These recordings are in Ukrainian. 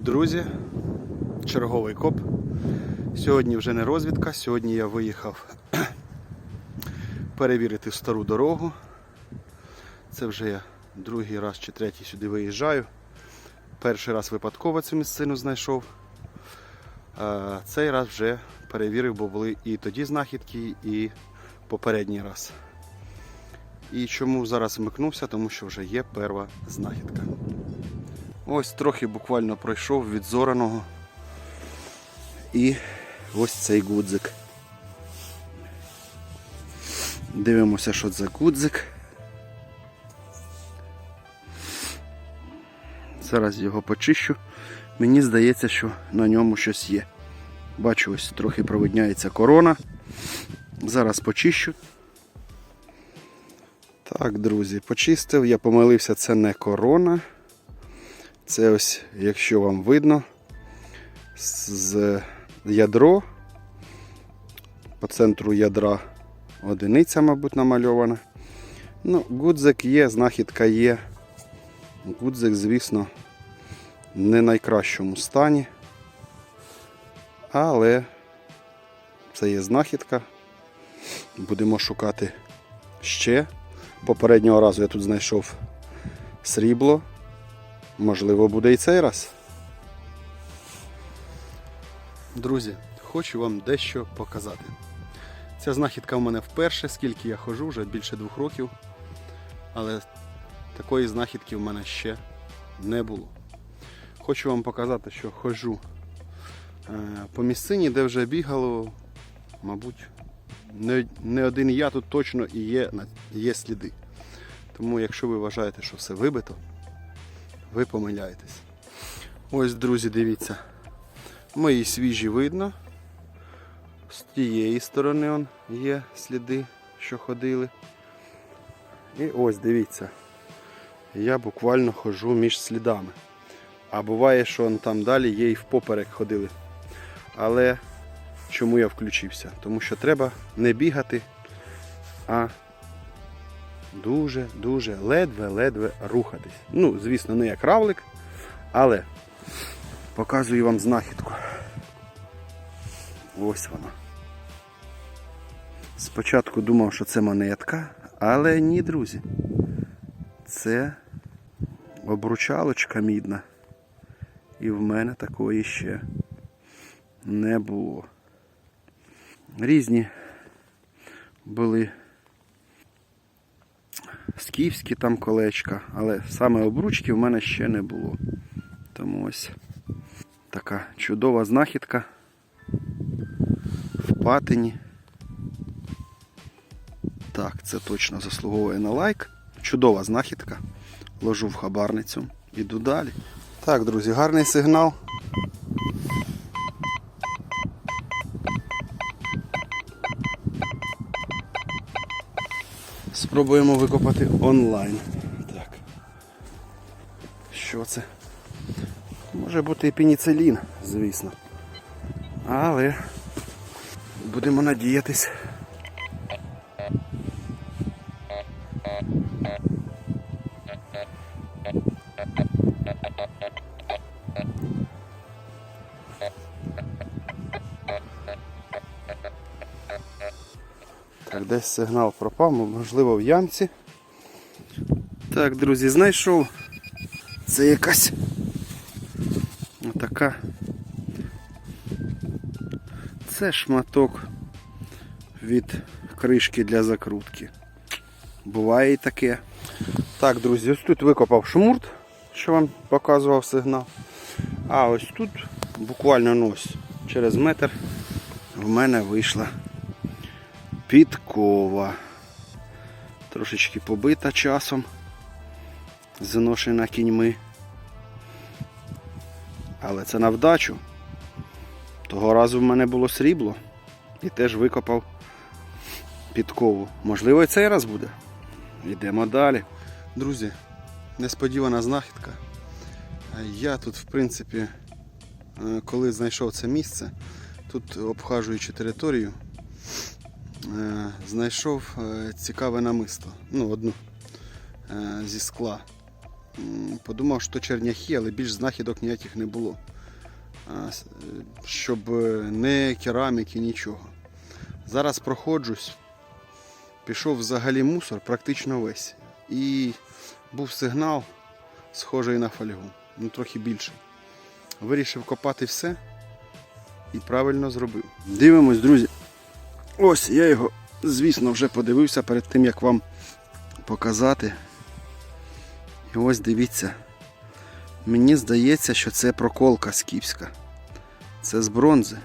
Привіт, друзі! Черговий коп. Сьогодні вже не розвідка, сьогодні я виїхав перевірити стару дорогу. Це вже я другий раз чи третій сюди виїжджаю. Перший раз випадково цю місцину знайшов. Цей раз вже перевірив, бо були і тоді знахідки, і попередній раз. І чому зараз вмикнувся? Тому що вже є перша знахідка. Ось трохи буквально пройшов від зораного. І ось цей гудзик. Дивимося, що це гудзик. Зараз його почищу. Мені здається, що на ньому щось є. Бачу, ось трохи провидняється корона. Зараз почищу. Так, друзі, почистив. Я помилився, це не корона. Це ось, якщо вам видно, з ядро. По центру ядра одиниця, мабуть, намальована. Ну, гудзик є, знахідка є. Гудзик, звісно, не в найкращому стані. Але це є знахідка. Будемо шукати ще. Попереднього разу я тут знайшов срібло. Можливо, буде і цей раз. Друзі, хочу вам дещо показати. Ця знахідка в мене вперше, скільки я ходжу, вже більше двох років. Але такої знахідки в мене ще не було. Хочу вам показати, що ходжу е, по місцині, де вже бігало, мабуть, не один я тут точно і є, є сліди. Тому, якщо ви вважаєте, що все вибито, ви помиляєтесь. Ось, друзі, дивіться. Мої свіжі видно. З тієї сторони он є сліди, що ходили. І ось дивіться. Я буквально ходжу між слідами. А буває, що он там далі є і впоперек ходили. Але чому я включився? Тому що треба не бігати, а дуже-дуже ледве-ледве рухатись. Ну, звісно, не як равлик, але показую вам знахідку. Ось вона. Спочатку думав, що це монетка, але ні, друзі. Це обручалочка мідна. І в мене такої ще не було. Різні були скіфські там колечка, але саме обручки в мене ще не було. Тому ось така чудова знахідка в патині. Так, це точно заслуговує на лайк. Чудова знахідка. Ложу в хабарницю. Іду далі. Так, друзі, гарний сигнал. Спробуємо викопати онлайн. Так. Що це? Може бути і пеніцилін, звісно. Але будемо надіятись. Десь сигнал пропав, можливо, в ямці. Так, друзі, знайшов. Це якась отака. Це шматок від кришки для закрутки. Буває і таке. Так, друзі, ось тут викопав шмурт, що вам показував сигнал. А ось тут буквально ось через метр в мене вийшла підкова. Трошечки побита часом, заношена кіньми. Але це на вдачу. Того разу в мене було срібло і теж викопав підкову. Можливо, і цей раз буде. Йдемо далі. Друзі, несподівана знахідка. Я тут, в принципі, е, коли знайшов це місце, тут обхажуючи територію, знайшов е, цікаве намисто. Ну, одну е, зі скла. подумав, що черняхи, але більш знахідок ніяких не було. Е, Щоб е, не кераміки, нічого. Зараз проходжусь, пішов взагалі мусор практично весь. І був сигнал, схожий на фольгу, ну трохи більший. Вирішив копати все і правильно зробив. Дивимось, друзі. Ось я його, звісно, вже подивився перед тим, як вам показати. І ось дивіться. Мені здається, що це проколка скіфська. Це з бронзи.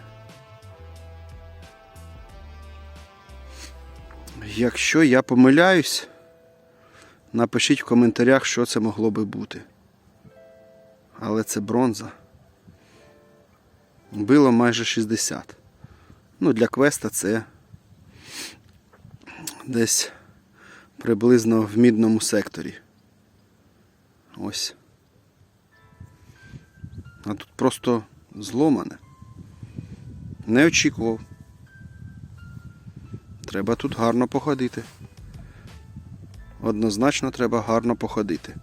Якщо я помиляюсь, напишіть в коментарях, що це могло би бути. Але це бронза. Було майже 60. Ну, для квеста це десь приблизно в мідному секторі. Ось. А тут просто зломане. Не очікував. Треба тут гарно походити. Однозначно треба гарно походити.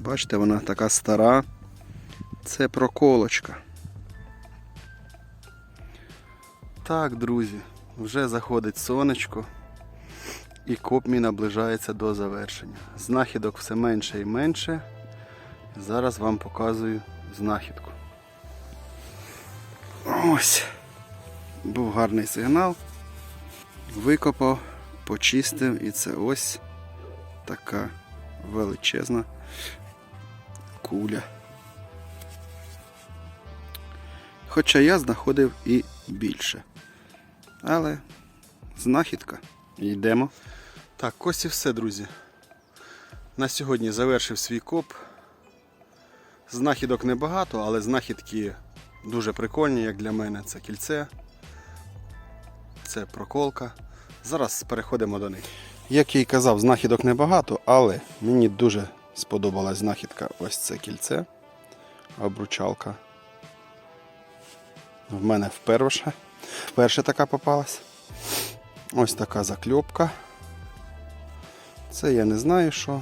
Бачите, вона така стара. Це проколочка. Так, друзі, вже заходить сонечко і коп мій наближається до завершення. Знахідок все менше і менше. Зараз вам показую знахідку. Ось. Був гарний сигнал. Викопав, почистив і це ось така величезна куля. Хоча я знаходив і більше. Але знахідка. Йдемо. Так, ось і все, друзі. На сьогодні завершив свій коп. Знахідок небагато, але знахідки дуже прикольні, як для мене. Це кільце, це проколка. Зараз переходимо до них. Як я і казав, знахідок небагато, але мені дуже сподобалась знахідка ось це кільце, обручалка. В мене вперше, вперше така попалась. Ось така закльопка. Це я не знаю що.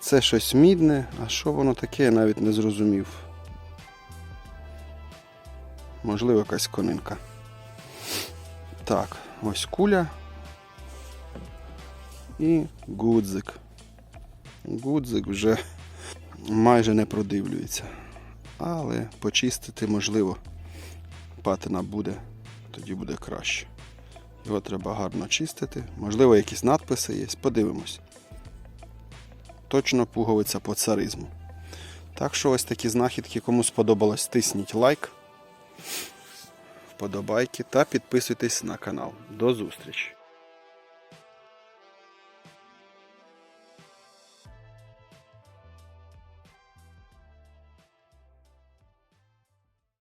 Це щось мідне, а що воно таке, я навіть не зрозумів. Можливо, якась конинка. Так, ось куля. І гудзик. Гудзик вже майже не продивлюється. Але почистити можливо. Патина буде, тоді буде краще. Його треба гарно чистити. Можливо, якісь надписи є. Подивимось. Точно пуговиця по царизму. Так що ось такі знахідки. Кому сподобалось, тисніть лайк, вподобайки та підписуйтесь на канал. До зустрічі!